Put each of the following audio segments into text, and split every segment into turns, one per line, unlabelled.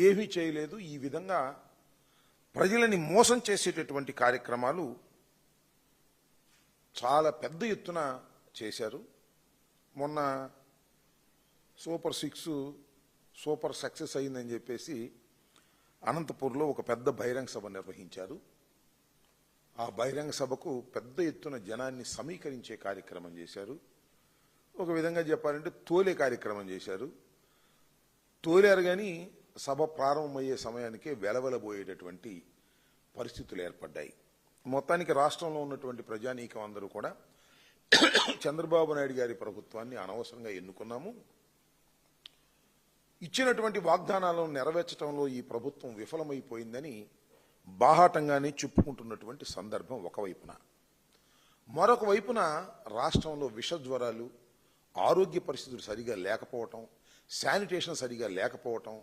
ఏమీ చేయలేదు. ఈ విధంగా ప్రజలని మోసం చేసేటటువంటి కార్యక్రమాలు చాలా పెద్ద ఎత్తున చేశారు. మొన్న సూపర్ సిక్స్ సూపర్ సక్సెస్ అయిందని చెప్పేసి అనంతపూర్లో ఒక పెద్ద బహిరంగ సభ నిర్వహించారు. ఆ బహిరంగ సభకు పెద్ద ఎత్తున జనాన్ని సమీకరించే కార్యక్రమం చేశారు. ఒక విధంగా చెప్పాలంటే తోలే కార్యక్రమం చేశారు. తోలేరు కానీ సభ ప్రారంభమయ్యే సమయానికే వెలవెలబోయేటటువంటి పరిస్థితులు ఏర్పడ్డాయి. మొత్తానికి రాష్ట్రంలో ఉన్నటువంటి ప్రజానీకం అందరూ కూడా చంద్రబాబు నాయుడు గారి ప్రభుత్వాన్ని అనవసరంగా ఎన్నుకున్నాము. ఇచ్చినటువంటి వాగ్దానాలను నెరవేర్చడంలో ఈ ప్రభుత్వం విఫలమైపోయిందని బాహాటంగానే చెప్పుకుంటున్నటువంటి సందర్భం ఒకవైపున. మరొక వైపున రాష్ట్రంలో విష జ్వరాలు ఆరోగ్య పరిస్థితులు సరిగా లేకపోవటం శానిటేషన్ సరిగా లేకపోవటం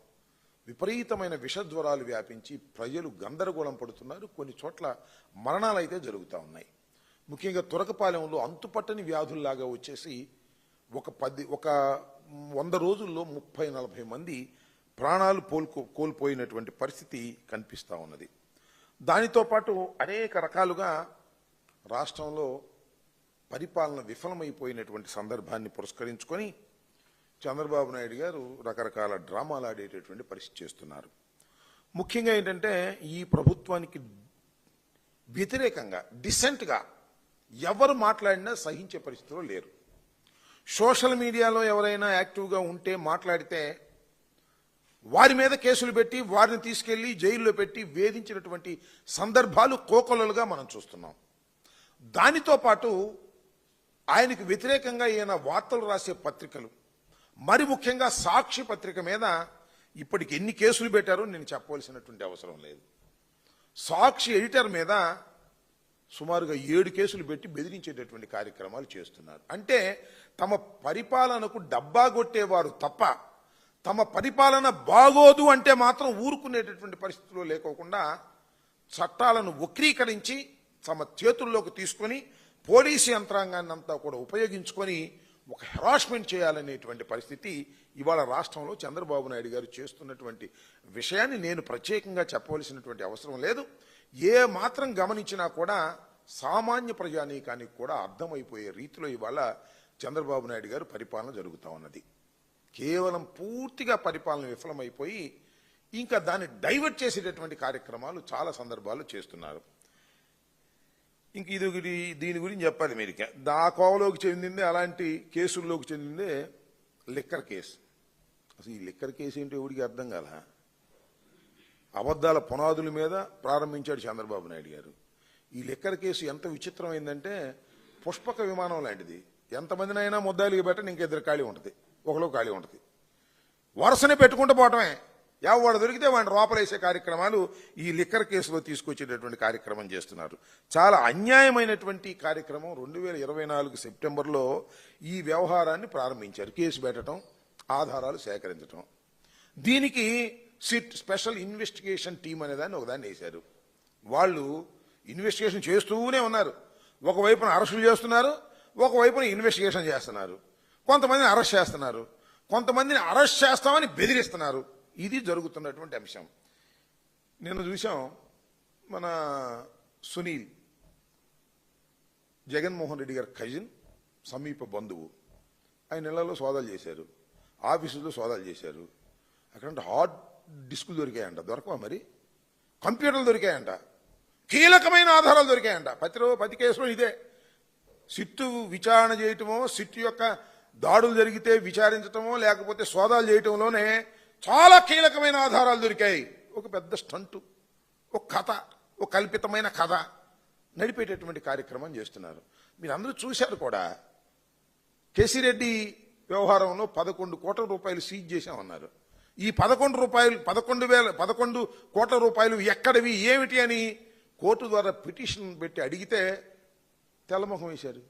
విపరీతమైన విష జ్వరాలు వ్యాపించి ప్రజలు గందరగోళం పడుతున్నారు. కొన్ని చోట్ల మరణాలు అయితే జరుగుతూ ఉన్నాయి. ముఖ్యంగా తురకపాలెంలో అంతుపట్టని వ్యాధుల్లాగా వచ్చేసి ఒక పది ఒక వంద రోజుల్లో ముప్పై నలభై మంది ప్రాణాలు పోల్కో కోల్పోయినటువంటి పరిస్థితి కనిపిస్తూ ఉన్నది. దానితో పాటు అనేక రకాలుగా రాష్ట్రంలో పరిపాలన విఫలమైపోయినటువంటి సందర్భాన్ని పురస్కరించుకొని చంద్రబాబు నాయుడు గారు రకరకాల డ్రామాలు ఆడేటటువంటి పరిస్థితి చేస్తున్నారు. ముఖ్యంగా ఏంటంటే ఈ ప్రభుత్వానికి వ్యతిరేకంగా డిసెంట్గా ఎవరు మాట్లాడినా సహించే పరిస్థితిలో లేరు. సోషల్ మీడియాలో ఎవరైనా యాక్టివ్గా ఉంటే మాట్లాడితే వారి మీద కేసులు పెట్టి వారిని తీసుకెళ్ళి జైల్లో పెట్టి వేధించినటువంటి సందర్భాలు కోకొలలుగా మనం చూస్తున్నాం. దానితో పాటు ఆయనకు వ్యతిరేకంగా ఈయన వార్తలు రాసే పత్రికలు మరి ముఖ్యంగా సాక్షి పత్రిక మీద ఇప్పటికి ఎన్ని కేసులు పెట్టారో నేను చెప్పవలసినటువంటి అవసరం లేదు. సాక్షి ఎడిటర్ మీద సుమారుగా ఏడు కేసులు పెట్టి బెదిరించేటటువంటి కార్యక్రమాలు చేస్తున్నారు. అంటే తమ పరిపాలనకు డబ్బా కొట్టేవారు తప్ప తమ పరిపాలన బాగోదు అంటే మాత్రం ఊరుకునేటటువంటి పరిస్థితుల్లో లేకోకుండా చట్టాలను వక్రీకరించి తమ చేతుల్లోకి తీసుకొని పోలీసు యంత్రాంగాన్ని అంతా కూడా ఉపయోగించుకొని ఒక హెరాస్మెంట్ చేయాలనేటువంటి పరిస్థితి ఇవాళ రాష్ట్రంలో చంద్రబాబు నాయుడు గారు చేస్తున్నటువంటి విషయాన్ని నేను ప్రత్యేకంగా చెప్పవలసినటువంటి అవసరం లేదు. ఏ మాత్రం గమనించినా కూడా సామాన్య ప్రజానీకానికి కూడా అర్థమైపోయే రీతిలో ఇవాళ చంద్రబాబు నాయుడు గారు పరిపాలన జరుగుతూ ఉన్నది. కేవలం పూర్తిగా పరిపాలన విఫలమైపోయి ఇంకా దాన్ని డైవర్ట్ చేసేటటువంటి కార్యక్రమాలు చాలా సందర్భాల్లో చేస్తున్నారు. ఇంక ఇది ఒకటి దీని గురించి చెప్పాలి మీరు దా కోవలోకి చెందింది అలాంటి కేసుల్లోకి చెందిందే లిక్కర్ కేసు. అసలు ఈ లిక్కర్ కేసు ఏంటో ఎవడికి అర్థం కాల? అబద్ధాల పునాదుల మీద ప్రారంభించాడు చంద్రబాబు నాయుడు గారు. ఈ లిక్కర్ కేసు ఎంత విచిత్రమైందంటే పుష్పక విమానం లాంటిది. ఎంతమందినైనా ముద్దాయిలుగా పెట్టని ఇంకిద్దరు ఖాళీ ఉంటుంది. ఒకలో ఖాళీ ఉంటుంది. వరుసనే పెట్టుకుంటూ పోవటమే. ఎవడు దొరికితే వాడిని లోపలేసే కార్యక్రమాలు ఈ లిక్కర్ కేసులో తీసుకొచ్చేటటువంటి కార్యక్రమం చేస్తున్నారు. చాలా అన్యాయమైనటువంటి కార్యక్రమం రెండు వేల ఇరవై నాలుగు సెప్టెంబర్లో ఈ వ్యవహారాన్ని ప్రారంభించారు. కేసు పెట్టడం ఆధారాలు సేకరించడం. దీనికి సిట్ స్పెషల్ ఇన్వెస్టిగేషన్ టీం అనేదాన్ని ఒకదాన్ని వేశారు. వాళ్ళు ఇన్వెస్టిగేషన్ చేస్తూనే ఉన్నారు. ఒకవైపున అరెస్టులు చేస్తున్నారు ఒకవైపున ఇన్వెస్టిగేషన్ చేస్తున్నారు. కొంతమందిని అరెస్ట్ చేస్తున్నారు. కొంతమందిని అరెస్ట్ చేస్తామని బెదిరిస్తున్నారు. ఇది జరుగుతున్నటువంటి అంశం. నిన్న చూసాం మన సునీల్ జగన్మోహన్ రెడ్డి గారి కజిన్ సమీప బంధువు. ఆయన ఇళ్ళలో సోదాలు చేశారు. ఆఫీసులో సోదాలు చేశారు. అక్కడ హార్డ్ డిస్కులు దొరికాయంట. దొరకవా మరి? కంప్యూటర్లు దొరికాయంట. కీలకమైన ఆధారాలు దొరికాయంట. ప్రతిరో ప్రతి కేసులో ఇదే. సిట్టు విచారణ చేయటమో సిట్టు యొక్క దాడులు జరిగితే విచారించటమో లేకపోతే సోదాలు చేయటంలోనే చాలా కీలకమైన ఆధారాలు దొరికాయి. ఒక పెద్ద స్టంటు ఒక కథ ఒక కల్పితమైన కథ నడిపేటటువంటి కార్యక్రమం చేస్తున్నారు. మీరు అందరూ చూశారు కూడా కేసిరెడ్డి వ్యవహారంలో పదకొండు కోట్ల రూపాయలు సీజ్ చేశామన్నారు. ఈ పదకొండు రూపాయలు పదకొండు వేల పదకొండు కోట్ల రూపాయలు ఎక్కడివి ఏమిటి అని కోర్టు ద్వారా పిటిషన్ పెట్టి అడిగితే తెల్లముఖం వేశారు.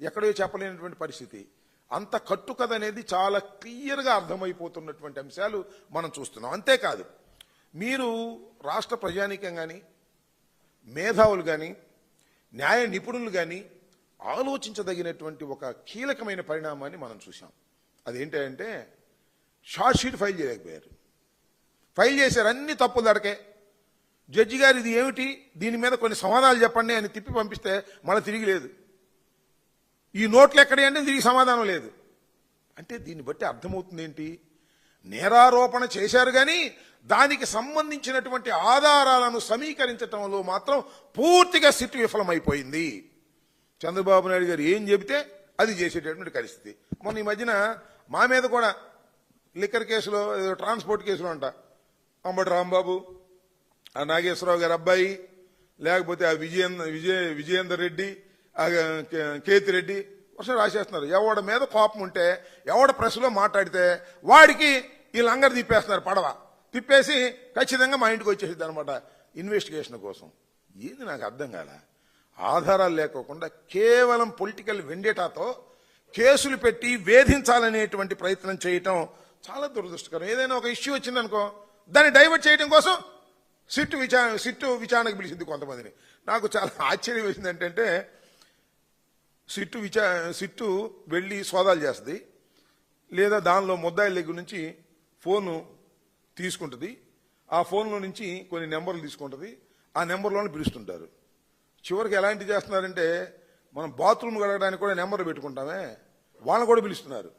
ఎక్కడో చెప్పలేనటువంటి పరిస్థితి. అంత కట్టుకథ అనేది చాలా క్లియర్గా అర్థమైపోతున్నటువంటి అంశాలు మనం చూస్తున్నాం. అంతేకాదు మీరు రాష్ట్ర ప్రజానీకం కానీ మేధావులు కానీ న్యాయ నిపుణులు కానీ ఆలోచించదగినటువంటి ఒక కీలకమైన పరిణామాన్ని మనం చూసాం అదేంటంటే షార్ట్ షీట్ ఫైల్ చేయలేకపోయారు. ఫైల్ చేశారు అన్ని తప్పులు దొరకే. జడ్జి గారు ఇది ఏమిటి? దీని మీద కొన్ని సమాధానాలు చెప్పండి అని తిప్పి పంపిస్తే మళ్ళీ తిరిగి లేదు. ఈ నోట్లు ఎక్కడ అంటే దీనికి సమాధానం లేదు. అంటే దీన్ని బట్టి అర్థమవుతుంది ఏంటి? నేరారోపణ చేశారు కానీ దానికి సంబంధించినటువంటి ఆధారాలను సమీకరించటంలో మాత్రం పూర్తిగా సిట్ విఫలమైపోయింది. చంద్రబాబు నాయుడు గారు ఏం చెబితే అది చేసేటటువంటి పరిస్థితి. మొన్న ఈ మధ్యన మా మీద కూడా లిక్కర్ కేసులో ఏదో ట్రాన్స్పోర్ట్ కేసులో అంట. అంబటి రాంబాబు ఆ నాగేశ్వరరావు గారి అబ్బాయి లేకపోతే ఆ విజయేంద్ర విజయ విజయేందర్ రెడ్డి ఆ కేతి రెడ్డి వర్షం రాసేస్తున్నారు. ఎవడ మీద కోపం ఉంటే ఎవడ ప్రెస్లో మాట్లాడితే వాడికి ఈ లంగర్ తిప్పేస్తున్నారు పడవ. తిప్పేసి ఖచ్చితంగా మా ఇంటికి వచ్చేసింది అనమాట ఇన్వెస్టిగేషన్ కోసం. ఏది నాకు అర్థం కాల? ఆధారాలు లేకోకుండా కేవలం పొలిటికల్ వెండేటాతో కేసులు పెట్టి వేధించాలనేటువంటి ప్రయత్నం చేయటం చాలా దురదృష్టకరం. ఏదైనా ఒక ఇష్యూ వచ్చిందనుకో దాన్ని డైవర్ట్ చేయడం కోసం సిట్టు విచారణ సిట్టు విచారణకు పిలిచింది కొంతమందిని. నాకు చాలా ఆశ్చర్యం వేసింది ఏంటంటే సిట్టు విచా సిట్టు వెళ్ళి సోదాలు చేస్తుంది. లేదా దానిలో ముద్దాయిల దగ్గర నుంచి ఫోను తీసుకుంటుంది. ఆ ఫోన్లో నుంచి కొన్ని నెంబర్లు తీసుకుంటుంది. ఆ నెంబర్లోనే పిలుస్తుంటారు. చివరికి ఎలాంటి చేస్తున్నారంటే మనం బాత్రూమ్ కడగడానికి కూడా నెంబర్ పెట్టుకుంటామే. వాళ్ళని కూడా పిలుస్తున్నారు.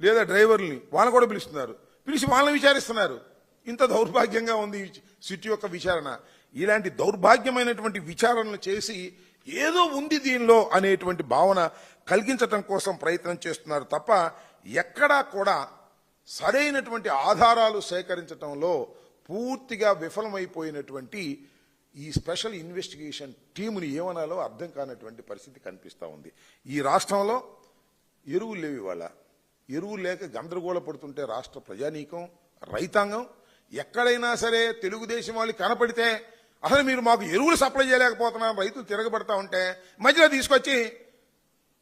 లేదా డ్రైవర్ని వాళ్ళని కూడా పిలుస్తున్నారు. పిలిచి వాళ్ళని విచారిస్తున్నారు. ఇంత దౌర్భాగ్యంగా ఉంది ఈ సిటీ యొక్క విచారణ. ఇలాంటి దౌర్భాగ్యమైనటువంటి విచారణలు చేసి ఏదో ఉంది దీనిలో అనేటువంటి భావన కలిగించటం కోసం ప్రయత్నం చేస్తున్నారు తప్ప ఎక్కడా కూడా సరైనటువంటి ఆధారాలు సేకరించటంలో పూర్తిగా విఫలమైపోయినటువంటి ఈ స్పెషల్ ఇన్వెస్టిగేషన్ టీముని ఏమనాలో అర్థం కానటువంటి పరిస్థితి కనిపిస్తూ ఉంది. ఈ రాష్ట్రంలో ఎరువులు లేవు ఇవాళ. ఎరువులు లేక గందరగోళ పడుతుంటే రాష్ట్ర ప్రజానీకం రైతాంగం ఎక్కడైనా సరే తెలుగుదేశం వాళ్ళు కనపడితే అసలు మీరు మాకు ఎరువులు సప్లై చేయలేకపోతున్నాం రైతులు తిరగబడతా ఉంటే మధ్యలో తీసుకొచ్చి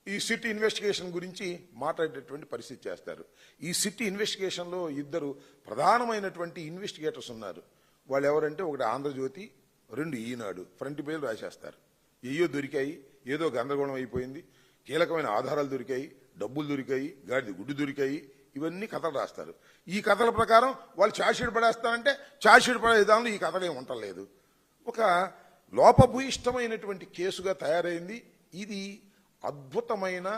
ఈ సిటీ ఇన్వెస్టిగేషన్ గురించి మాట్లాడేటటువంటి పరిస్థితి చేస్తారు. ఈ సిటీ ఇన్వెస్టిగేషన్లో ఇద్దరు ప్రధానమైనటువంటి ఇన్వెస్టిగేటర్స్ ఉన్నారు. వాళ్ళు ఎవరంటే ఒకటి ఆంధ్రజ్యోతి రెండు ఈనాడు. ఫ్రంట్ పేర్లు రాసేస్తారు. ఏయో దొరికాయి ఏదో గందరగోళం అయిపోయింది కీలకమైన ఆధారాలు దొరికాయి డబ్బులు దొరికాయి గాడిద గుడ్డు దొరికాయి ఇవన్నీ కథలు రాస్తారు. ఈ కథల ప్రకారం వాళ్ళు చార్జ్షీట్ పడేస్తారంటే చార్జ్షీట్ పడే విధానంలో ఈ కథలు ఏమి ఉండలేదు ఒక లోపభూయిష్టమైనటువంటి కేసుగా తయారైంది. ఇది అద్భుతమైన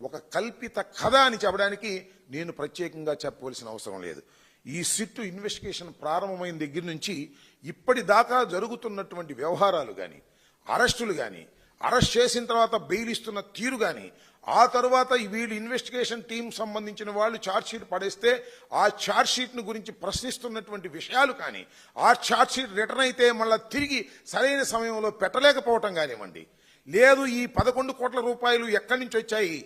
ఒక కల్పిత కథ అని చెప్పడానికి నేను ప్రత్యేకంగా చెప్పవలసిన అవసరం లేదు. ఈ సిట్టు ఇన్వెస్టిగేషన్ ప్రారంభమైన దగ్గర నుంచి ఇప్పటిదాకా జరుగుతున్నటువంటి వ్యవహారాలు కానీ అరెస్టులు కానీ అరెస్ట్ చేసిన తర్వాత బెయిల్ ఇస్తున్న తీరు కానీ ఆ తర్వాత వీళ్ళు ఇన్వెస్టిగేషన్ టీం సంబంధించిన వాళ్ళు ఛార్జ్షీట్ పడేస్తే ఆ ఛార్జ్షీట్ను గురించి ప్రశ్నిస్తున్నటువంటి విషయాలు కానీ ఆ ఛార్జ్షీట్ రిటర్న్ అయితే మళ్ళీ తిరిగి సరైన సమయంలో పెట్టలేకపోవటం కానివ్వండి. లేదు ఈ పదకొండు కోట్ల రూపాయలు ఎక్కడి నుంచి వచ్చాయి?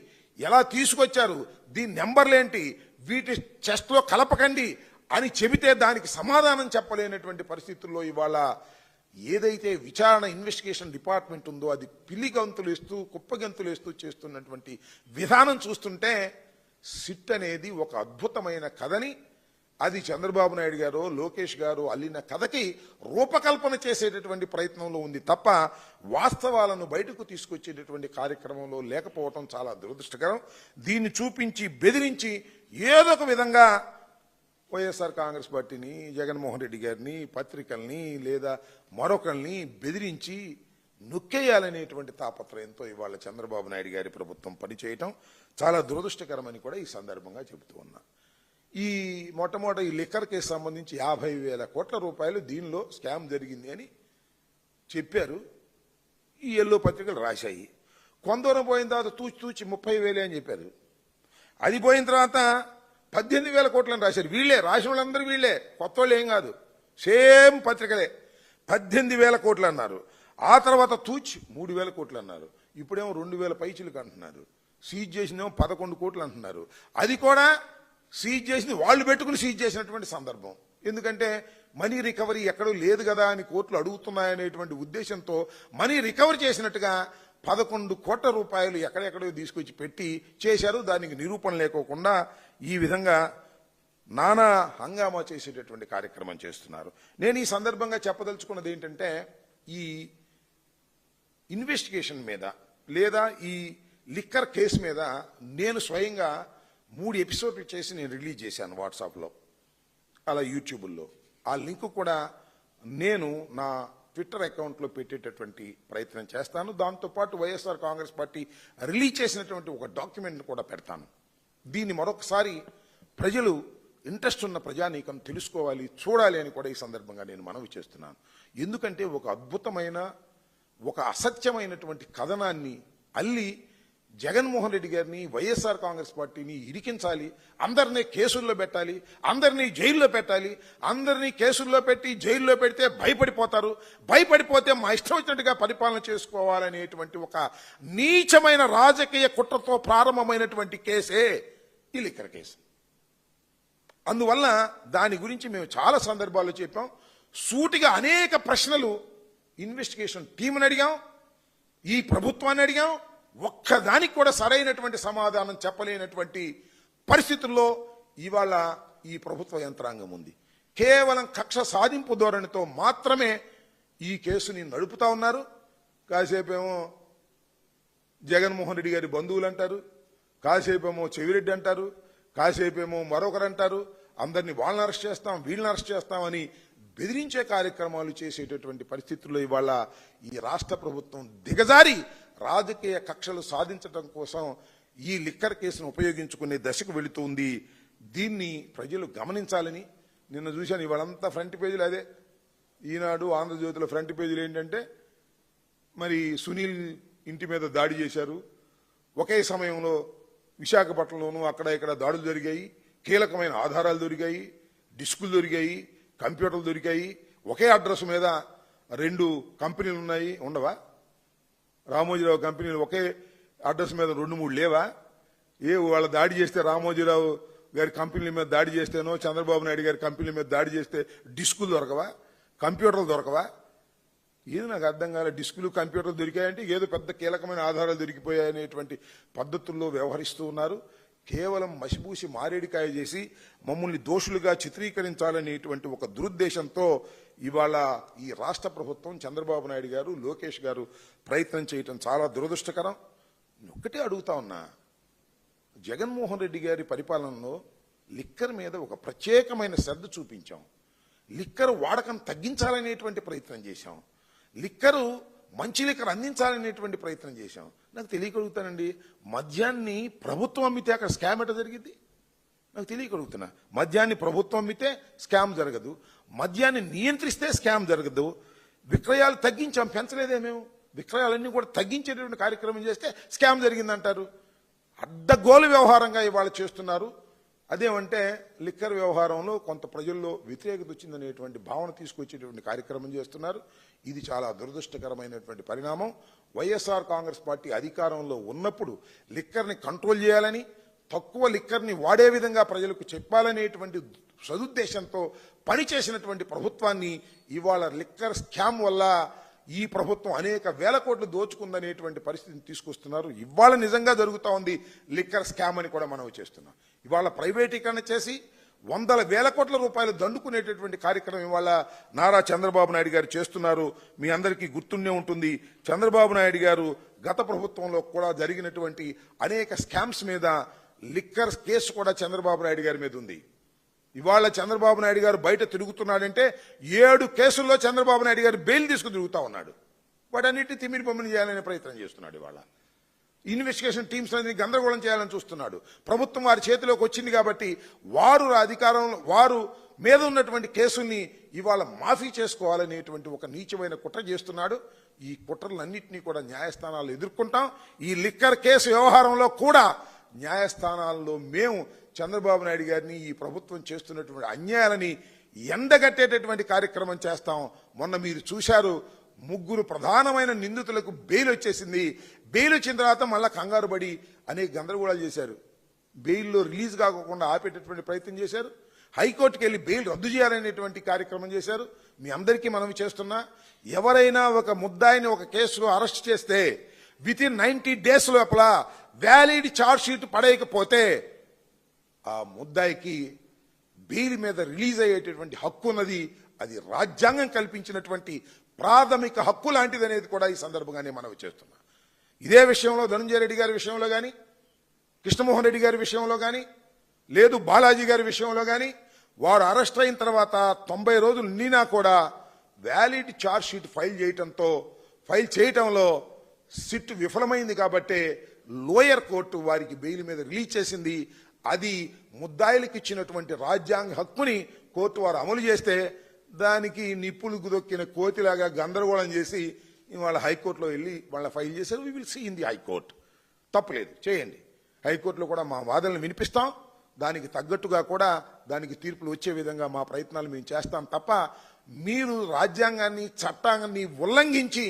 ఎలా తీసుకొచ్చారు? దీని నెంబర్లేంటి వీటి చెస్ట్లో కలపకండి అని చెబితే దానికి సమాధానం చెప్పలేనటువంటి పరిస్థితుల్లో ఇవాళ ఏదైతే విచారణ ఇన్వెస్టిగేషన్ డిపార్ట్మెంట్ ఉందో అది పిల్లి గంతులు ఇస్తూ కుప్పగంతులు ఇస్తూ చేస్తున్నటువంటి విధానం చూస్తుంటే సిట్ అనేది ఒక అద్భుతమైన కథని అది చంద్రబాబు నాయుడు గారు లోకేష్ గారు అల్లిన కథకి రూపకల్పన చేసేటటువంటి ప్రయత్నంలో ఉంది తప్ప వాస్తవాలను బయటకు తీసుకొచ్చేటటువంటి కార్యక్రమంలో లేకపోవటం చాలా దురదృష్టకరం. దీన్ని చూపించి బెదిరించి ఏదో ఒక విధంగా వైఎస్ఆర్ కాంగ్రెస్ పార్టీని జగన్మోహన్ రెడ్డి గారిని పత్రికల్ని లేదా మరొకరిని బెదిరించి నొక్కేయాలనేటువంటి తాపత్రయంతో ఇవాళ చంద్రబాబు నాయుడు గారి ప్రభుత్వం పనిచేయటం చాలా దురదృష్టకరమని కూడా ఈ సందర్భంగా చెబుతూ ఉన్నా. ఈ మొట్టమొదటి ఈ లిక్కర్కి సంబంధించి యాభై వేల కోట్ల రూపాయలు దీనిలో స్కామ్ జరిగింది అని చెప్పారు. ఈ ఎల్లో పత్రికలు రాశాయి. కొందరం పోయిన తర్వాత తూచి తూచి ముప్పై వేలే అని చెప్పారు. అది పోయిన తర్వాత పద్దెనిమిది వేల కోట్లని రాశారు. వీళ్ళే రాసిన వాళ్ళందరూ వీళ్ళే. కొత్త వాళ్ళు ఏం కాదు. సేమ్ పత్రికలే. పద్దెనిమిది వేల కోట్లు అన్నారు. ఆ తర్వాత తూచి మూడు వేల కోట్లు అన్నారు. ఇప్పుడేమో రెండు వేల పైచులకు అంటున్నారు. సీజ్ చేసిందేమో పదకొండు కోట్లు అంటున్నారు. అది కూడా సీజ్ చేసింది వాళ్ళు పెట్టుకుని సీజ్ చేసినటువంటి సందర్భం. ఎందుకంటే మనీ రికవరీ ఎక్కడో లేదు కదా అని కోర్టులు అడుగుతున్నాయనేటువంటి ఉద్దేశంతో మనీ రికవర్ చేసినట్టుగా పదకొండు కోట్ల రూపాయలు ఎక్కడెక్కడో తీసుకొచ్చి పెట్టి చేశారు. దానికి నిరూపణ లేకోకుండా ఈ విధంగా నానా హంగామా చేసేటటువంటి కార్యక్రమం చేస్తున్నారు. నేను ఈ సందర్భంగా చెప్పదలుచుకున్నది ఏంటంటే ఈ ఇన్వెస్టిగేషన్ మీద లేదా ఈ లిక్కర్ కేసు మీద నేను స్వయంగా మూడు ఎపిసోడ్లు చేసి నేను రిలీజ్ చేశాను వాట్సాప్లో అలా యూట్యూబుల్లో ఆ లింక్ కూడా నేను నా ట్విట్టర్ అకౌంట్లో పెట్టేటటువంటి ప్రయత్నం చేస్తాను. దాంతోపాటు వైఎస్ఆర్ కాంగ్రెస్ పార్టీ రిలీజ్ చేసినటువంటి ఒక డాక్యుమెంట్ను కూడా పెడతాను. దీన్ని మరొకసారి ప్రజలు ఇంట్రెస్ట్ ఉన్న ప్రజానీకం తెలుసుకోవాలి చూడాలి అని కూడా ఈ సందర్భంగా నేను మనవి చేస్తున్నాను. ఎందుకంటే ఒక అద్భుతమైన ఒక అసత్యమైనటువంటి కథనాన్ని అల్లి జగన్మోహన్ రెడ్డి గారిని వైఎస్ఆర్ కాంగ్రెస్ పార్టీని ఇరికించాలి. అందరినీ కేసుల్లో పెట్టాలి. అందరినీ జైల్లో పెట్టాలి. అందరినీ కేసుల్లో పెట్టి జైల్లో పెడితే భయపడిపోతారు. భయపడిపోతే మా ఇష్టం వచ్చినట్టుగా పరిపాలన చేసుకోవాలనేటువంటి ఒక నీచమైన రాజకీయ కుట్రతో ప్రారంభమైనటువంటి కేసే ఈ లిక్కర్ కేసు. అందువల్ల దాని గురించి మేము చాలా సందర్భాల్లో చెప్పాం. సూటిగా అనేక ప్రశ్నలు ఇన్వెస్టిగేషన్ టీంని అడిగాం. ఈ ప్రభుత్వాన్ని అడిగాం. ఒక్కదానికి కూడా సరైనటువంటి సమాధానం చెప్పలేనటువంటి పరిస్థితుల్లో ఇవాళ ఈ ప్రభుత్వ యంత్రాంగం ఉంది. కేవలం కక్ష సాధింపు ధోరణితో మాత్రమే ఈ కేసుని నడుపుతా ఉన్నారు. కాసేపేమో జగన్మోహన్ రెడ్డి గారి బంధువులు అంటారు కాసేపేమో చెవిరెడ్డి అంటారు కాసేపేమో మరొకరు అంటారు అందరినీ వాళ్ళని అరెస్ట్ చేస్తాం వీళ్ళని అరెస్ట్ చేస్తామని బెదిరించే కార్యక్రమాలు చేసేటటువంటి పరిస్థితుల్లో ఇవాళ ఈ రాష్ట్ర ప్రభుత్వం దిగజారి రాజకీయ కక్షలు సాధించడం కోసం ఈ లిక్కర్ కేసును ఉపయోగించుకునే దశకు వెళుతుంది. దీన్ని ప్రజలు గమనించాలని నిన్న చూశాను. ఇవాళంతా ఫ్రంట్ పేజీలు అదే. ఈనాడు ఆంధ్రజ్యోతిలో ఫ్రంట్ పేజీలు ఏంటంటే మరి సునీల్ ఇంటి మీద దాడి చేశారు. ఒకే సమయంలో విశాఖపట్నంలోనూ అక్కడ ఇక్కడ దాడులు జరిగాయి. కీలకమైన ఆధారాలు దొరికాయి డిస్కులు దొరికాయి కంప్యూటర్లు దొరికాయి. ఒకే అడ్రస్ మీద రెండు కంపెనీలు ఉన్నాయి. ఉండవా? రామోజీరావు కంపెనీలు ఒకే అడ్రస్ మీద రెండు మూడు లేవా? ఏ వాళ్ళ దాడి చేస్తే రామోజీరావు గారి కంపెనీల మీద దాడి చేస్తేనో చంద్రబాబు నాయుడు గారి కంపెనీల మీద దాడి చేస్తే డిస్కులు దొరకవా? కంప్యూటర్లు దొరకవా? ఏది నాకు అర్థం కాలే. డిస్కులు కంప్యూటర్లు దొరికాయంటే ఏదో పెద్ద కీలకమైన ఆధారాలు దొరికిపోయాయనేటువంటి పద్ధతుల్లో వ్యవహరిస్తూ ఉన్నారు. కేవలం మసిబూసి మారేడికాయ చేసి మమ్మల్ని దోషులుగా చిత్రీకరించాలనేటువంటి ఒక దురుద్దేశంతో ఇవాళ ఈ రాష్ట్ర ప్రభుత్వం చంద్రబాబు నాయుడు గారు లోకేష్ గారు ప్రయత్నం చేయటం చాలా దురదృష్టకరం. ఒక్కటే అడుగుతా ఉన్నా జగన్మోహన్ రెడ్డి గారి పరిపాలనలో లిక్కర్ మీద ఒక ప్రత్యేకమైన శ్రద్ధ చూపించాం. లిక్కర్ వాడకం తగ్గించాలనేటువంటి ప్రయత్నం చేశాం. లిక్కరు మంచి లిక్కర్ అందించాలనేటువంటి ప్రయత్నం చేశాం. నాకు తెలియగలుగుతానండి మద్యాన్ని ప్రభుత్వం అమ్మితే అక్కడ స్కామ్ ఎట జరిగింది నాకు తెలియగలుగుతున్నా మద్యాన్ని ప్రభుత్వం అమ్మితే స్కామ్ జరగదు. మద్యాన్ని నియంత్రిస్తే స్కామ్ జరగదు. విక్రయాలు తగ్గించాం పెంచలేదే మేము. విక్రయాలన్నీ కూడా తగ్గించేటటువంటి కార్యక్రమం చేస్తే స్కామ్ జరిగిందంటారు. అడ్డగోలు వ్యవహారంగా ఇవాళ చేస్తున్నారు. అదేమంటే లిక్కర్ వ్యవహారంలో కొంత ప్రజల్లో వ్యతిరేకత వచ్చిందనేటువంటి భావన తీసుకొచ్చేటువంటి కార్యక్రమం చేస్తున్నారు. ఇది చాలా దురదృష్టకరమైనటువంటి పరిణామం. వైఎస్ఆర్ కాంగ్రెస్ పార్టీ అధికారంలో ఉన్నప్పుడు లిక్కర్ని కంట్రోల్ చేయాలని తక్కువ లిక్కర్ని వాడే విధంగా ప్రజలకు చెప్పాలనేటువంటి సదుద్దేశంతో పనిచేసినటువంటి ప్రభుత్వాన్ని ఇవాళ లిక్కర్ స్కామ్ వల్ల ఈ ప్రభుత్వం అనేక వేల కోట్లు దోచుకుందనేటువంటి పరిస్థితిని తీసుకొస్తున్నారు. ఇవాళ నిజంగా జరుగుతూ ఉంది లిక్కర్ స్కామ్ అని కూడా మనం చేస్తున్నాం. ఇవాళ ప్రైవేటీకరణ చేసి వందల వేల కోట్ల రూపాయలు దండుకునేటటువంటి కార్యక్రమం ఇవాళ నారా చంద్రబాబు నాయుడు గారు చేస్తున్నారు. మీ అందరికీ గుర్తుండే ఉంటుంది. చంద్రబాబు నాయుడు గారు గత ప్రభుత్వంలో కూడా జరిగినటువంటి అనేక స్కామ్స్ మీద లిక్కర్ కేసు కూడా చంద్రబాబు నాయుడు గారి మీద ఉంది. ఇవాళ చంద్రబాబు నాయుడు గారు బయట తిరుగుతున్నాడంటే ఏడు కేసుల్లో చంద్రబాబు నాయుడు గారు బెయిల్ తీసుకుని తిరుగుతూ ఉన్నాడు. వాటన్నిటిని తిమ్మిరి పంపిణీ చేయాలనే ప్రయత్నం చేస్తున్నాడు ఇవాళ. ఇన్వెస్టిగేషన్ టీమ్స్ అనేది గందరగోళం చేయాలని చూస్తున్నాడు. ప్రభుత్వం వారి చేతిలోకి వచ్చింది కాబట్టి వారు అధికారంలో వారు మీద ఉన్నటువంటి కేసుల్ని ఇవాళ మాఫీ చేసుకోవాలనేటువంటి ఒక నీచమైన కుట్ర చేస్తున్నాడు. ఈ కుట్రలన్నింటినీ కూడా న్యాయస్థానాలు ఎదుర్కొంటాం. ఈ లిక్కర్ కేసు వ్యవహారంలో కూడా న్యాయస్థానాల్లో మేము చంద్రబాబు నాయుడు గారిని ఈ ప్రభుత్వం చేస్తున్నటువంటి అన్యాయాలని ఎండగట్టేటటువంటి కార్యక్రమం చేస్తాం. మొన్న మీరు చూశారు ముగ్గురు ప్రధానమైన నిందితులకు బెయిల్ వచ్చేసింది. బెయిల్ వచ్చిన తర్వాత మళ్ళా కంగారు పడి అనేక గందరగోళాలు చేశారు. బెయిల్లో రిలీజ్ కాకుండా ఆపేటటువంటి ప్రయత్నం చేశారు. హైకోర్టుకి వెళ్ళి బెయిల్ రద్దు చేయాలనేటువంటి కార్యక్రమం చేశారు. మీ అందరికీ మనం చేస్తున్నా ఎవరైనా ఒక ముద్దాయిని ఒక కేసులో అరెస్ట్ చేస్తే విత్ ఇన్ నైన్టీ డేస్ లోపల వ్యాలిడ్ ఛార్జ్ షీట్ పడేయకపోతే ఆ ముద్దాయికి బెయిల్ మీద రిలీజ్ అయ్యేటటువంటి హక్కు ఉన్నది అది రాజ్యాంగం కల్పించినటువంటి ప్రాథమిక హక్కు లాంటిది అనేది కూడా ఈ సందర్భంగానే మనం చేస్తున్నాం. ఇదే విషయంలో ధనంజయ రెడ్డి గారి విషయంలో కానీ కృష్ణమోహన్ రెడ్డి గారి విషయంలో కానీ లేదు బాలాజీ గారి విషయంలో కానీ వారు అరెస్ట్ అయిన తర్వాత తొంభై రోజులు నిండినా కూడా వ్యాలిడ్ షీట్ ఫైల్ చేయటంతో ఫైల్ చేయటంలో సిట్ విఫలమైంది కాబట్టే లోయర్ కోర్టు వారికి బెయిల్ మీద రిలీజ్ చేసింది. అది ముద్దాయిలకు ఇచ్చినటువంటి రాజ్యాంగ హక్కుని కోర్టు వారు అమలు చేస్తే దానికి నిప్పులు గుదొక్కిన కోతిలాగా గందరగోళం చేసి వాళ్ళ హైకోర్టులో వెళ్ళి వాళ్ళ ఫైల్ చేశారు. We will see in the high court తప్పలేదు. చేయండి. హైకోర్టులో కూడా మా వాదనలు వినిపిస్తాం. దానికి తగ్గట్టుగా కూడా దానికి తీర్పులు వచ్చే విధంగా మా ప్రయత్నాలు మేము చేస్తాం తప్ప మీరు రాజ్యాంగాన్ని చట్టాన్ని ఉల్లంఘించి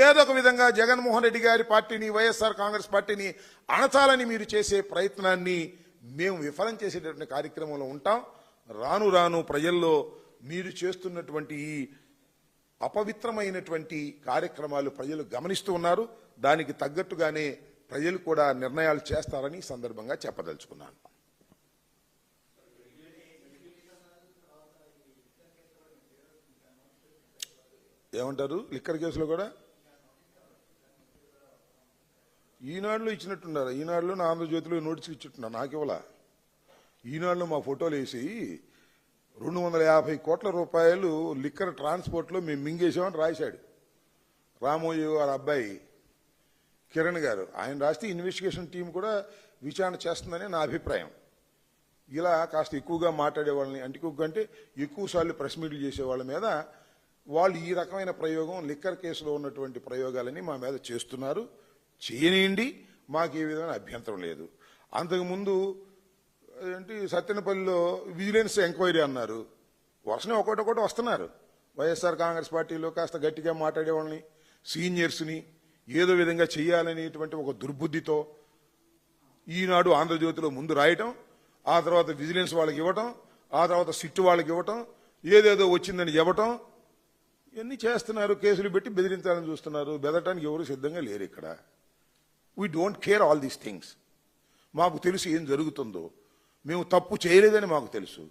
ఏదో ఒక విధంగా జగన్మోహన్ రెడ్డి గారి పార్టీని వైఎస్ఆర్ కాంగ్రెస్ పార్టీని అణచాలని మీరు చేసే ప్రయత్నాన్ని మేము విఫలం చేసేటటువంటి కార్యక్రమంలో ఉంటాం. రాను రాను ప్రజల్లో మీరు చేస్తున్నటువంటి ఈ అపవిత్రమైనటువంటి కార్యక్రమాలు ప్రజలు గమనిస్తూ ఉన్నారు. దానికి తగ్గట్టుగానే ప్రజలు కూడా నిర్ణయాలు చేస్తారని సందర్భంగా చెప్పదలుచుకున్నాను. ఏమంటారు? లిక్కర్ కేసులో కూడా? ఈనాడులో ఇచ్చినట్టున్నారు. ఈనాడులో నా ఆంధ్రజ్యోతిలో నోటీసులు ఇచ్చిట్టున్నారు నాకివ్వలా ఈనాడులో మా ఫోటోలు వేసి రెండు వందల యాభై కోట్ల రూపాయలు లిక్కర్ ట్రాన్స్పోర్ట్లో మేము మింగేసామని రాశాడు. రామోజీ గారి అబ్బాయి కిరణ్ గారు. ఆయన రాస్తే ఇన్వెస్టిగేషన్ టీం కూడా విచారణ చేస్తుందని నా అభిప్రాయం. ఇలా కాస్త ఎక్కువగా మాట్లాడే వాళ్ళని అంటే ఎక్కువ అంటే ఎక్కువ ప్రెస్ మీట్లు చేసే వాళ్ళ మీద వాళ్ళు ఈ రకమైన ప్రయోగం లిక్కర్ కేసులో ఉన్నటువంటి ప్రయోగాలని మా మీద చేస్తున్నారు. చేయనియండి. మాకు ఏ విధమైన అభ్యంతరం లేదు. అంతకుముందు ఏంటి సత్యనపల్లిలో విజిలెన్స్ ఎంక్వైరీ అన్నారు. వర్షం ఒకటొకటి వస్తున్నారు. వైఎస్ఆర్ కాంగ్రెస్ పార్టీలో కాస్త గట్టిగా మాట్లాడేవాళ్ళని సీనియర్స్ని ఏదో విధంగా చేయాలనేటువంటి ఒక దుర్బుద్ధితో ఈనాడు ఆంధ్రజ్యోతిలో ముందు రాయటం ఆ తర్వాత విజిలెన్స్ వాళ్ళకి ఇవ్వటం ఆ తర్వాత సిట్టు వాళ్ళకి ఇవ్వటం ఏదేదో వచ్చిందని ఇవ్వటం ఇవన్నీ చేస్తున్నారు. కేసులు పెట్టి బెదిరించాలని చూస్తున్నారు. బెదటానికి ఎవరు సిద్ధంగా లేరు ఇక్కడ. We don't care all these things మాకు తెలుసు ఏం జరుగుతుందో. మేము తప్పు చేయలేదని మాకు తెలుసు.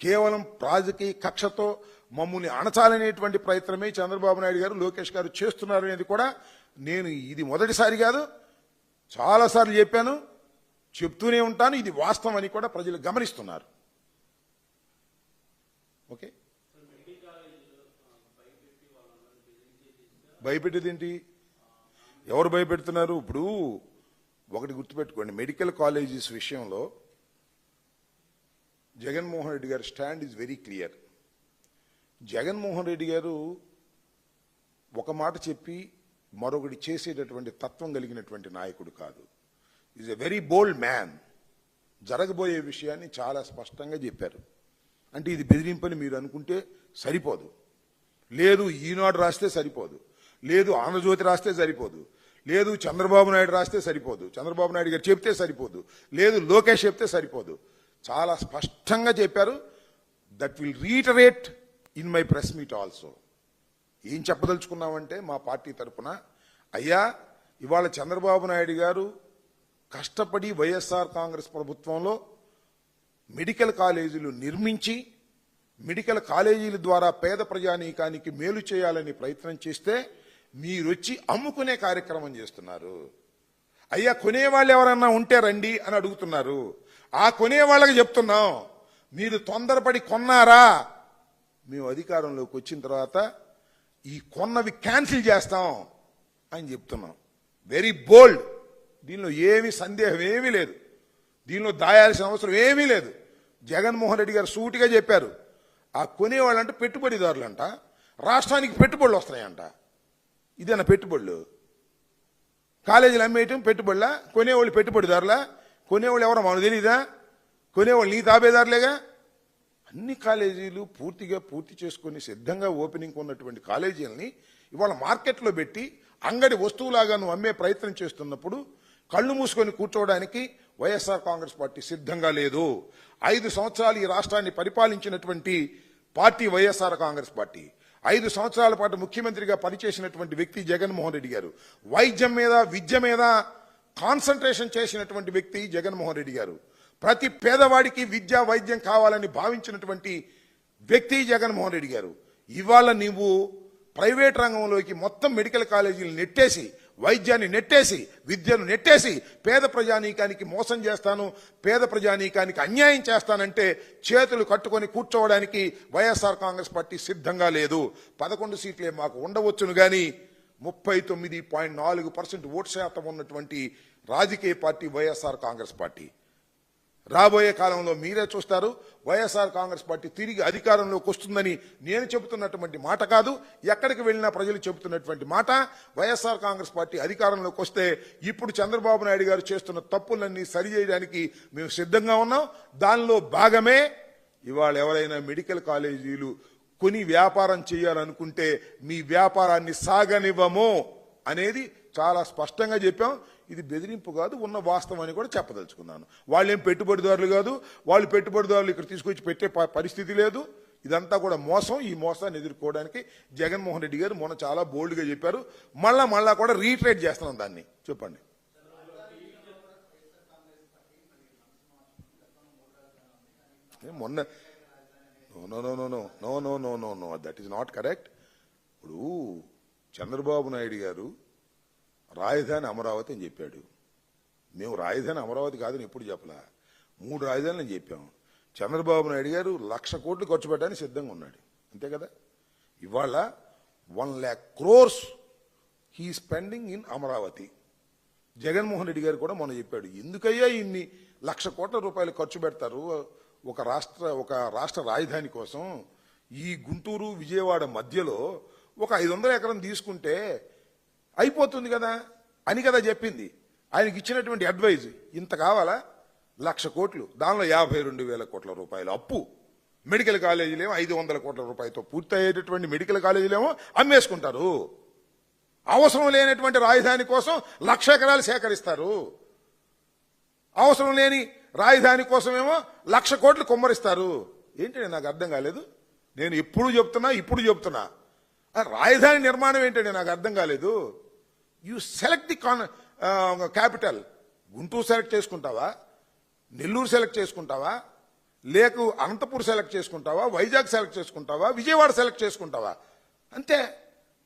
కేవలం రాజకీయ కక్షతో మమ్మల్ని అణచాలనేటువంటి ప్రయత్నమే చంద్రబాబు నాయుడు గారు లోకేష్ గారు చేస్తున్నారనేది కూడా నేను ఇది మొదటిసారి కాదు చాలాసార్లు చెప్పాను చెప్తూనే ఉంటాను. ఇది వాస్తవం అని కూడా ప్రజలు గమనిస్తున్నారు. ఓకే? భయపెట్టేది ఏంటి? ఎవరు భయపెడుతున్నారు? ఇప్పుడు ఒకటి గుర్తుపెట్టుకోండి. మెడికల్ కాలేజెస్ విషయంలో జగన్మోహన్ రెడ్డి గారి stand is very clear. Jaganmohan Reddy గారు ఒక మాట చెప్పి మరొకటి చేసేటటువంటి తత్వం కలిగినటువంటి నాయకుడు కాదు. Is a very bold man జరగబోయే విషయాన్ని చాలా స్పష్టంగా చెప్పారు. అంటే ఇది బెదిరింపని మీరు అనుకుంటే సరిపోదు. లేదు ఈనాడు రాస్తే సరిపోదు. లేదు ఆంధ్రజ్యోతి రాస్తే సరిపోదు. లేదు చంద్రబాబు నాయుడు రాస్తే సరిపోదు. చంద్రబాబు నాయుడు గారు చెప్తే సరిపోదు. లేదు లోకేష్ చెప్తే సరిపోదు. చాలా స్పష్టంగా చెప్పారు. That will reiterate in my press meet also ఏం చెప్పదలుచుకున్నామంటే మా పార్టీ తరపున అయ్యా ఇవాళ చంద్రబాబు నాయుడు గారు కష్టపడి వైఎస్ఆర్ కాంగ్రెస్ ప్రభుత్వంలో మెడికల్ కాలేజీలు నిర్మించి మెడికల్ కాలేజీల ద్వారా పేద ప్రజానీకానికి మేలు చేయాలని ప్రయత్నం చేస్తే మీరొచ్చి అమ్ముకునే కార్యక్రమం చేస్తున్నారు. అయ్యా కొనేవాళ్ళు ఎవరన్నా ఉంటే రండి అని అడుగుతున్నారు. ఆ కొనే వాళ్ళకి చెప్తున్నాం మీరు తొందరపడి కొన్నారా? మేము అధికారంలోకి వచ్చిన తర్వాత ఈ కొన్నవి క్యాన్సిల్ చేస్తాం అని చెప్తున్నాం. వెరీ బోల్డ్ దీనిలో ఏమీ సందేహం ఏమీ లేదు. దీనిలో దాయాల్సిన అవసరం ఏమీ లేదు. జగన్మోహన్ రెడ్డి గారు సూటిగా చెప్పారు. ఆ కొనేవాళ్ళంటే పెట్టుబడిదారులంట రాష్ట్రానికి పెట్టుబడులు వస్తున్నాయంట. ఇదేనా పెట్టుబడులు? కాలేజీలు అమ్మేయటం పెట్టుబడులా? కొనేవాళ్ళు పెట్టుబడిదారులా? కొనేవాళ్ళు ఎవరో మనకు తెలీదా? కొనేవాళ్ళు నీ తాబేదారులేగా? అన్ని కాలేజీలు పూర్తిగా పూర్తి చేసుకుని సిద్ధంగా ఓపెనింగ్ ఉన్నటువంటి కాలేజీలని ఇవాళ మార్కెట్లో పెట్టి అంగడి వస్తువులాగా నువ్వు అమ్మే ప్రయత్నం చేస్తున్నప్పుడు కళ్ళు మూసుకొని కూర్చోవడానికి వైఎస్ఆర్ కాంగ్రెస్ పార్టీ సిద్ధంగా లేదు. ఐదు సంవత్సరాలు ఈ రాష్ట్రాన్ని పరిపాలించినటువంటి పార్టీ వైఎస్ఆర్ కాంగ్రెస్ పార్టీ. ఐదు సంవత్సరాల పాటు ముఖ్యమంత్రిగా పనిచేసినటువంటి వ్యక్తి జగన్మోహన్ రెడ్డి గారు. వైద్యం మీద విద్య మీద కాన్సన్ట్రేషన్ చేసినటువంటి వ్యక్తి జగన్మోహన్ రెడ్డి గారు. ప్రతి పేదవాడికి విద్య వైద్యం కావాలని భావించినటువంటి వ్యక్తి జగన్మోహన్ రెడ్డి గారు. ఇవాళ నీవు ప్రైవేట్ రంగంలోకి మొత్తం మెడికల్ కాలేజీలు నెట్టేసి వైద్యాన్ని నెట్టేసి విద్యను నెట్టేసి పేద ప్రజానీకానికి మోసం చేస్తాను పేద ప్రజానీకానికి అన్యాయం చేస్తానంటే చేతులు కట్టుకొని కూర్చోవడానికి వైఎస్ఆర్ కాంగ్రెస్ పార్టీ సిద్ధంగా లేదు. పదకొండు సీట్లే మాకు ఉండవచ్చును కానీ ముప్పై తొమ్మిది పాయింట్ నాలుగు పర్సెంట్ ఓటు శాతం ఉన్నటువంటి రాజకీయ పార్టీ వైఎస్ఆర్ కాంగ్రెస్ పార్టీ. రాబోయే కాలంలో మీరే చూస్తారు. వైఎస్ఆర్ కాంగ్రెస్ పార్టీ తిరిగి అధికారంలోకి వస్తుందని నేను చెబుతున్నటువంటి మాట కాదు. ఎక్కడికి వెళ్ళినా ప్రజలు చెబుతున్నటువంటి మాట. వైఎస్ఆర్ కాంగ్రెస్ పార్టీ అధికారంలోకి వస్తే ఇప్పుడు చంద్రబాబు నాయుడు గారు చేస్తున్న తప్పులన్నీ సరిచేయడానికి మేము సిద్ధంగా ఉన్నాం. దానిలో భాగమే ఇవాళ ఎవరైనా మెడికల్ కాలేజీలు కొని వ్యాపారం చేయాలనుకుంటే మీ వ్యాపారాన్ని సాగనివ్వము అనేది చాలా స్పష్టంగా చెప్పాం. ఇది బెదిరింపు కాదు ఉన్న వాస్తవం అని కూడా చెప్పదలుచుకున్నాను వాళ్ళు ఏం పెట్టుబడిదారులు కాదు వాళ్ళు పెట్టుబడిదారులు ఇక్కడ తీసుకొచ్చి పెట్టే ప- పరిస్థితి లేదు ఇదంతా కూడా మోసం ఈ మోసాన్ని ఎదుర్కోవడానికి జగన్మోహన్ రెడ్డి గారు మొన్న చాలా బోల్డ్గా చెప్పారు మళ్ళా మళ్ళా కూడా రీట్రేట్ చేస్తున్నాం దాన్ని చెప్పండి మొన్న no no no no no no no no no that is not correct ఇప్పుడు చంద్రబాబు నాయుడు గారు రాజధాని అమరావతి అని చెప్పాడు. మేము రాజధాని అమరావతి కాదని ఎప్పుడు చెప్పలా? మూడు రాజధానులు అని చెప్పాం. చంద్రబాబు నాయుడు గారు లక్ష కోట్లు ఖర్చు పెట్టడానికి సిద్ధంగా ఉన్నాడు. అంతే కదా? ఇవాళ one lakh crores he spending in Amaravati. Jaganmohan Reddy గారు కూడా మొన్న చెప్పాడు ఎందుకయ్యా ఇన్ని లక్ష కోట్ల రూపాయలు ఖర్చు పెడతారు? ఒక రాష్ట్ర ఒక రాష్ట్ర రాజధాని కోసం ఈ గుంటూరు విజయవాడ మధ్యలో ఒక ఐదు వందల ఎకరం తీసుకుంటే అయిపోతుంది కదా అని కదా చెప్పింది. ఆయనకి ఇచ్చినటువంటి అడ్వైజ్ ఇంత కావాలా? లక్ష కోట్లు. దానిలో యాభై రెండు వేల కోట్ల రూపాయలు అప్పు. మెడికల్ కాలేజీలేమో ఐదు వందల కోట్ల రూపాయలతో పూర్తయ్యేటటువంటి మెడికల్ కాలేజీలేమో అమ్మేసుకుంటారు. అవసరం లేనటువంటి రాజధాని కోసం లక్ష ఎకరాలు సేకరిస్తారు. అవసరం లేని రాజధాని కోసమేమో లక్ష కోట్లు కుమ్మరిస్తారు. ఏంటండి నాకు అర్థం కాలేదు? నేను ఎప్పుడు చెప్తున్నా ఇప్పుడు చెప్తున్నా. రాజధాని నిర్మాణం ఏంటండి నాకు అర్థం కాలేదు? You select the con capital. Guntur select చేసుకుంటావా? నెల్లూరు సెలెక్ట్ చేసుకుంటావా? లేకు అనంతపూర్ సెలెక్ట్ చేసుకుంటావా? వైజాగ్ సెలెక్ట్ చేసుకుంటావా? విజయవాడ సెలెక్ట్ చేసుకుంటావా? అంతే.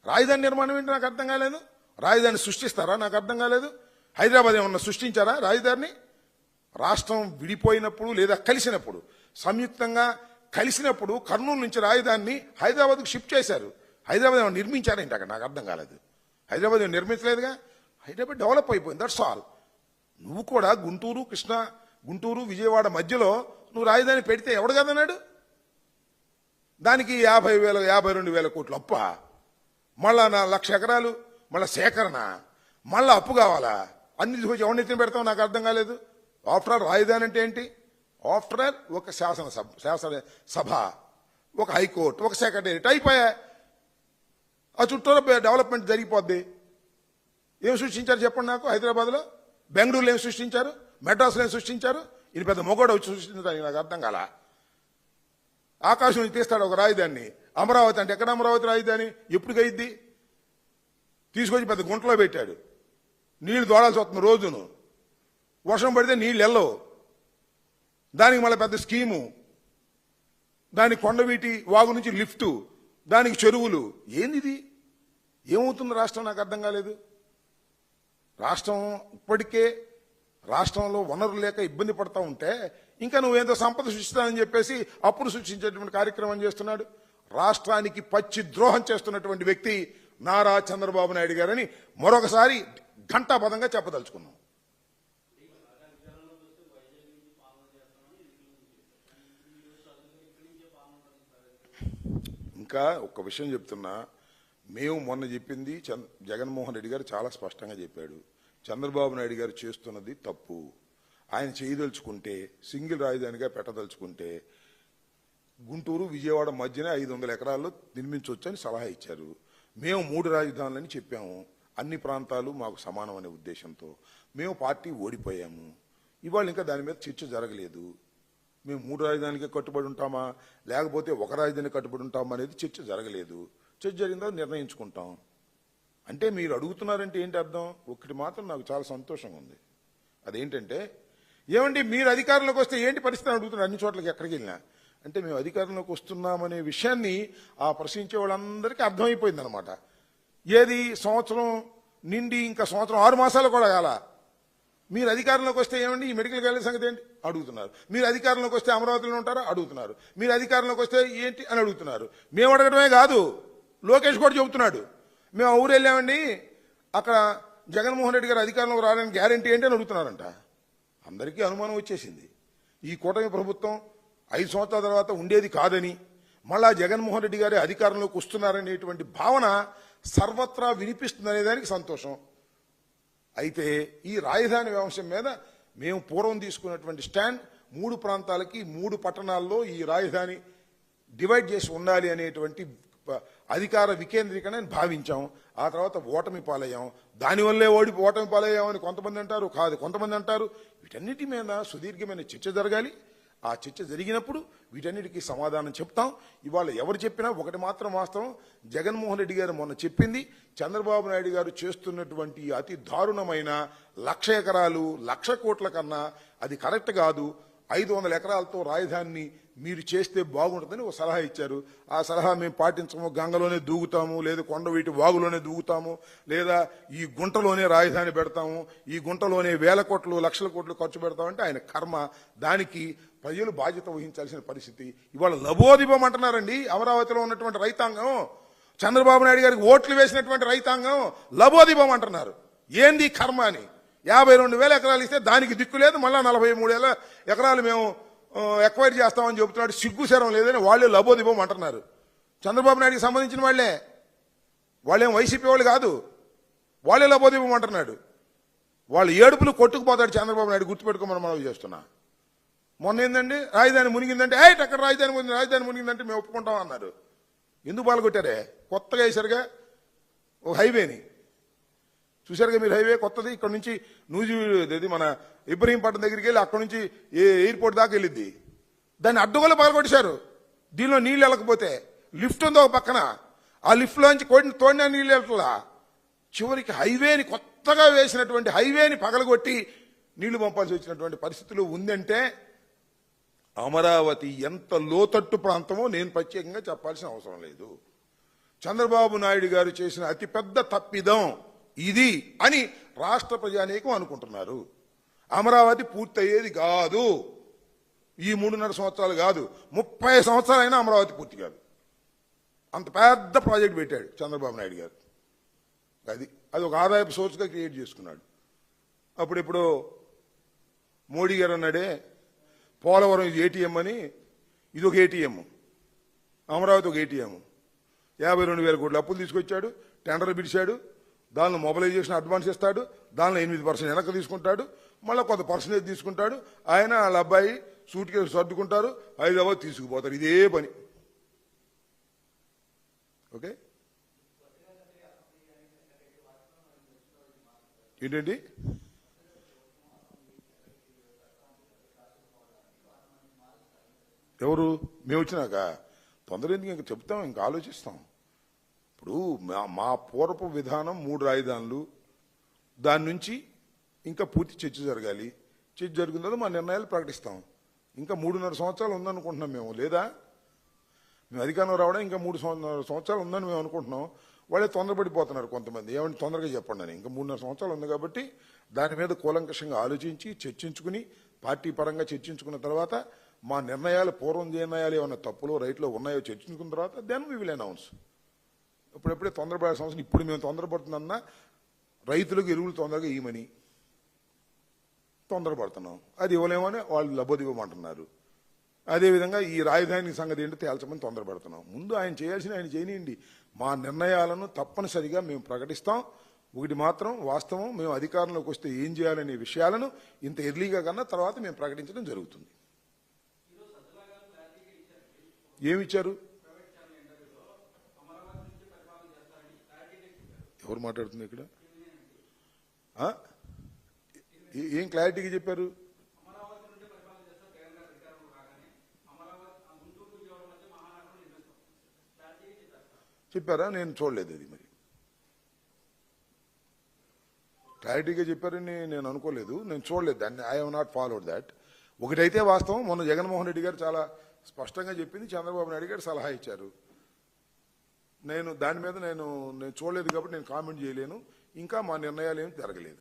రాజధాని నిర్మాణం ఏంటి నాకు అర్థం కాలేదు? రాజధాని సృష్టిస్తారా? నాకు అర్థం కాలేదు. హైదరాబాద్ ఏమన్నా సృష్టించారా రాజధానిని రాష్ట్రం విడిపోయినప్పుడు లేదా కలిసినప్పుడు సంయుక్తంగా కలిసినప్పుడు కర్నూలు నుంచి రాజధానిని హైదరాబాద్కు షిఫ్ట్ చేశారు. హైదరాబాద్ ఏమైనా నిర్మించారేంటి అక్కడ? నాకు అర్థం కాలేదు. హైదరాబాద్ నిర్మించలేదుగా? హైదరాబాద్ డెవలప్ అయిపోయింది దట్స్ ఆల్ నువ్వు కూడా గుంటూరు కృష్ణ గుంటూరు విజయవాడ మధ్యలో నువ్వు రాజధాని పెడితే ఎవడు కదన్నాడు దానికి యాభై వేల యాభై రెండు వేల కోట్లు అప్ప. మళ్ళా నా లక్ష ఎకరాలు మళ్ళా సేకరణ మళ్ళా అప్పు కావాలా? అన్ని తీసుకొచ్చి ఎవరిని పెడతావు? నాకు అర్థం కాలేదు. ఆఫ్టర్ ఆల్ రాజధాని అంటే ఏంటి? ఆఫ్టర్ ఆల్ ఒక శాసన సభ శాసన సభ ఒక హైకోర్టు ఒక సెక్రటేరియట్ అయిపోయా ఆ చుట్టూ డెవలప్మెంట్ జరిగిపోద్ది. ఏం సృష్టించారు చెప్పండి నాకు? హైదరాబాద్లో? బెంగళూరులో ఏం సృష్టించారు? మెడ్రాస్లో ఏం సృష్టించారు? ఇది పెద్ద మొగోడు వచ్చి సృష్టించడానికి నాకు అర్థం కాల? ఆకాశం నుంచి తీస్తాడు ఒక రాజధానిని అమరావతి అంటే ఎక్కడ అమరావతి రాజధాని ఎప్పుడుకైద్ది తీసుకొచ్చి పెద్ద గుంటలో పెట్టాడు. నీళ్ళు దోడాల్సి వస్తుంది రోజును. వర్షం పడితే నీళ్ళు వెళ్ళవు. దానికి మళ్ళీ పెద్ద స్కీము. దాని కొండవీటి వాగు నుంచి లిఫ్టు. దానికి చెరువులు. ఏంది ఏమవుతుంది రాష్ట్రం? నాకు అర్థం కాలేదు. రాష్ట్రం ఇప్పటికే రాష్ట్రంలో వనరులు లేక ఇబ్బంది పడతా ఉంటే ఇంకా నువ్వేంతో సంపద సృష్టిస్తానని చెప్పేసి అప్పుడు సృష్టించేటువంటి కార్యక్రమం చేస్తున్నాడు. రాష్ట్రానికి పచ్చి ద్రోహం చేస్తున్నటువంటి వ్యక్తి నారా చంద్రబాబు నాయుడు గారని మరొకసారి ఘంటాపదంగా చెప్పదలుచుకున్నాం. ఇంకా ఒక విషయం చెప్తున్నా. మేము మొన్న చెప్పింది చంద్- జగన్మోహన్ రెడ్డి గారు చాలా స్పష్టంగా చెప్పాడు. చంద్రబాబు నాయుడు గారు చేస్తున్నది తప్పు. ఆయన చేయదలుచుకుంటే సింగిల్ రాజధానిగా పెట్టదలుచుకుంటే గుంటూరు విజయవాడ మధ్యనే ఐదు వందల ఎకరాల్లో నిర్మించవచ్చని సలహా ఇచ్చారు. మేము మూడు రాజధానులని చెప్పాము. అన్ని ప్రాంతాలు మాకు సమానం అనే ఉద్దేశంతో. మేము పార్టీ ఓడిపోయాము. ఇవాళ ఇంకా దాని మీద చర్చ జరగలేదు. మేము మూడు రాజధానికే కట్టుబడి ఉంటామా? లేకపోతే ఒక రాజధాని కట్టుబడి ఉంటామా అనేది చర్చ జరగలేదు. చర్చ జరిగిందా నిర్ణయించుకుంటాం. అంటే మీరు అడుగుతున్నారంటే ఏంటి అర్థం? ఒకటి మాత్రం నాకు చాలా సంతోషంగా ఉంది. అదేంటంటే ఏమండి మీరు అధికారంలోకి వస్తే ఏంటి పరిస్థితి అడుగుతున్నారు అన్ని చోట్లకి ఎక్కడికి వెళ్ళినా? అంటే మేము అధికారంలోకి వస్తున్నామనే విషయాన్ని ఆ ప్రశ్నించే వాళ్ళందరికీ అర్థమైపోయింది అనమాట ఏది? సంవత్సరం నిండి ఇంకా సంవత్సరం ఆరు మాసాలు కూడా కాలా. మీరు అధికారంలోకి వస్తే ఏమండి? ఈ మెడికల్ కాలేజ్ సంగతి ఏంటి? అడుగుతున్నారు. మీరు అధికారంలోకి వస్తే అమరావతిలో ఉంటారా? అడుగుతున్నారు. మీరు అధికారంలోకి వస్తే ఏంటి అని అడుగుతున్నారు. మేము అడగడమే కాదు. లోకేష్ కూడా చెబుతున్నాడు. మేము ఊరు వెళ్ళామండి. అక్కడ జగన్మోహన్ రెడ్డి గారు అధికారంలోకి రావడానికి గ్యారంటీ ఏంటి అని అడుగుతున్నారంట. అందరికీ అనుమానం వచ్చేసింది. ఈ కూటమి ప్రభుత్వం ఐదు సంవత్సరాల తర్వాత ఉండేది కాదని మళ్ళా జగన్మోహన్ రెడ్డి గారి అధికారంలోకి వస్తున్నారనేటువంటి భావన సర్వత్రా వినిపిస్తుందనే దానికి సంతోషం. అయితే ఈ రాజధాని అంశం మీద మేము పూర్వం తీసుకున్నటువంటి స్టాండ్ మూడు ప్రాంతాలకి మూడు పట్టణాల్లో ఈ రాజధాని డివైడ్ చేసి ఉండాలి అనేటువంటి అధికార వికేంద్రీకరణ భావించాం. ఆ తర్వాత ఓటమి పాలయ్యాం. దానివల్లే ఓడి ఓటమి పాలయ్యామని కొంతమంది అంటారు కాదు కొంతమంది అంటారు. వీటన్నిటి మీద సుదీర్ఘమైన చర్చ జరగాలి. ఆ చర్చ జరిగినప్పుడు వీటన్నిటికీ సమాధానం చెప్తాం. ఇవాళ ఎవరు చెప్పినా ఒకటి మాత్రం వాస్తవం. జగన్మోహన్ రెడ్డి గారు మొన్న చెప్పింది చంద్రబాబు నాయుడు గారు చేస్తున్నటువంటి అతి దారుణమైన లక్ష ఎకరాలు లక్ష కోట్ల కన్నా అది కరెక్ట్ కాదు. ఐదు వందల ఎకరాలతో రాజధానిని మీరు చేస్తే బాగుంటుందని ఒక సలహా ఇచ్చారు. ఆ సలహా మేము పాటించము. గంగలోనే దూగుతాము లేదా కొండ వీటి వాగులోనే దూగుతాము లేదా ఈ గుంటలోనే రాజధాని పెడతాము ఈ గుంటలోనే వేల కోట్లు లక్షల కోట్లు ఖర్చు పెడతామంటే ఆయన కర్మ. దానికి ప్రజలు బాధ్యత వహించాల్సిన పరిస్థితి. ఇవాళ లబోదిబం అంటున్నారండి. అమరావతిలో ఉన్నటువంటి రైతాంగం. చంద్రబాబు నాయుడు గారికి ఓట్లు వేసినటువంటి రైతాంగం లబోదిబం అంటున్నారు. ఏంది కర్మ అని? యాభై రెండు వేల ఎకరాలు ఇస్తే దానికి దిక్కు లేదు. మళ్ళా నలభై మూడు వేల ఎకరాలు మేము ఎక్వైర్ చేస్తామని చెబుతున్నాడు. సిగ్గుశరం లేదని వాళ్ళే లబోదిబం అంటున్నారు. చంద్రబాబు నాయుడికి సంబంధించిన వాళ్ళే. వాళ్ళేం వైసీపీ వాళ్ళు కాదు. వాళ్ళే లబోదిబం అంటున్నాడు. వాళ్ళు ఏడుపులు కొట్టుకుపోతాడు చంద్రబాబు నాయుడు గుర్తుపెట్టుకోమని మనం చేస్తున్నా. మొన్న ఏందండి రాజధాని మునిగిందంటే ఏ అక్కడ రాజధాని మునిగింది రాజధాని మునిగిందంటే మేము ఒప్పుకుంటాం అన్నారు. ఎందుకు పాల్గొట్టారే కొత్తగా వేశారుగా ఒక హైవేని. చూశారుగా మీరు హైవే కొత్తది ఇక్కడ నుంచి నూజీ ఇది మన ఇబ్రహీంపట్నం దగ్గరికి వెళ్ళి అక్కడ నుంచి ఏ ఎయిర్పోర్ట్ దాకా వెళ్ళింది దాన్ని అడ్డుగోలు పగలగొట్టేశారు దీనిలో నీళ్ళు వెళ్ళకపోతే లిఫ్ట్ ఉంది ఒక పక్కన? ఆ లిఫ్ట్లోంచి కొడిన తోడిన నీళ్ళు వెళ్ళట్లా? చివరికి హైవేని కొత్తగా వేసినటువంటి హైవేని పగలగొట్టి నీళ్ళు పంపాల్సి వచ్చినటువంటి పరిస్థితులు ఉందంటే అమరావతి ఎంత లోతట్టు ప్రాంతమో నేను ప్రత్యేకంగా చెప్పాల్సిన అవసరం లేదు. చంద్రబాబు నాయుడు గారు చేసిన అతిపెద్ద తప్పిదం ఇది అని రాష్ట్ర ప్రజానీకం అనుకుంటున్నారు. అమరావతి పూర్తయ్యేది కాదు. ఈ మూడున్నర సంవత్సరాలు కాదు. ముప్పై సంవత్సరాలైనా అమరావతి పూర్తి కాదు. అంత పెద్ద ప్రాజెక్ట్ పెట్టాడు చంద్రబాబు నాయుడు గారు. అది అది ఒక ఆదాయపు సోర్స్గా క్రియేట్ చేసుకున్నాడు. అప్పుడిప్పుడు మోడీ గారు అన్నాడే పోలవరం ఇది ఏటీఎం అని ఇది ఒక ఏటీఎం అమరావతి ఒక ఏటీఎం యాభై రెండు వేల కోట్లు అప్పులు తీసుకొచ్చాడు టెండర్ పిలిచాడు దానిలో మొబలైజేషన్ అడ్వాన్స్ ఇస్తాడు దానిలో ఎనిమిది పర్సెంట్ వెనక్కి తీసుకుంటాడు మళ్ళీ కొంత పర్సెంటేజ్ తీసుకుంటాడు. ఆయన వాళ్ళ అబ్బాయి సూట్ కేసు సర్దుకుంటారు హైదరాబాద్ తీసుకుపోతారు. ఇదే పని. ఓకే? ఏంటండి? ఎవరు? మేము వచ్చినాక తొందర ఎందుకు ఇంకా చెప్తాం ఇంకా ఆలోచిస్తాం. ఇప్పుడు మా- మా పూర్వపు విధానం మూడు రాజధానులు దాని నుంచి ఇంకా పూర్తి చర్చ జరగాలి. చర్చ జరిగిన తర్వాత మా నిర్ణయాలు ప్రకటిస్తాం. ఇంకా మూడున్నర సంవత్సరాలు ఉందనుకుంటున్నాం మేము లేదా? మేము అధికారంలో రావడం ఇంకా మూడు సంవత్సరాలు సంవత్సరాలు ఉందని మేము అనుకుంటున్నాం. వాళ్ళే తొందరపడిపోతున్నారు కొంతమంది. ఏమంటే తొందరగా చెప్పండి అని. ఇంకా మూడున్నర సంవత్సరాలు ఉంది కాబట్టి దాని మీద కూలంకషంగా ఆలోచించి చర్చించుకుని పార్టీ పరంగా చర్చించుకున్న తర్వాత మా నిర్ణయాలు పూర్వం నిర్ణయాలు ఏమైనా తప్పులు రైట్లో ఉన్నాయో చర్చించుకున్న తర్వాత దెన్ వీ విల్ అనౌన్స్ ఇప్పుడెప్పుడే తొందరపడే సంవత్సరం ఇప్పుడు మేము తొందరపడుతుందన్నా రైతులకు ఎరువులు తొందరగా ఇవ్వమని తొందరపడుతున్నాం. అది ఇవ్వలేమని వాళ్ళు లబ్బోదివ్వమంటున్నారు అదేవిధంగా ఈ రాజధాని సంగతి ఏంటో తేల్చమని తొందరపడుతున్నాం. ముందు ఆయన చేయాల్సిన ఆయన చేయనియండి. మా నిర్ణయాలను తప్పనిసరిగా మేము ప్రకటిస్తాం. ఒకటి మాత్రం వాస్తవం మేము అధికారంలోకి వస్తే ఏం చేయాలనే విషయాలను ఇంత ఎర్లీగా కన్నా తర్వాత మేము ప్రకటించడం జరుగుతుంది. ఏమిచ్చారు? ఎవరు మాట్లాడుతుంది ఇక్కడ? ఏం క్లారిటీగా చెప్పారు? చెప్పారా? నేను చూడలేదు అది మరి. క్లారిటీగా చెప్పారని నేను అనుకోలేదు. నేను చూడలేదు. దాన్ని I have not followed that ఒకటైతే వాస్తవం మొన్న జగన్మోహన్ రెడ్డి గారు చాలా స్పష్టంగా చెప్పింది చంద్రబాబు నాయుడు గారు సలహా ఇచ్చారు. నేను దాని మీద నేను నేను చూడలేదు కాబట్టి నేను కామెంట్ చేయలేను. ఇంకా మా నిర్ణయాలు ఏమి జరగలేదు.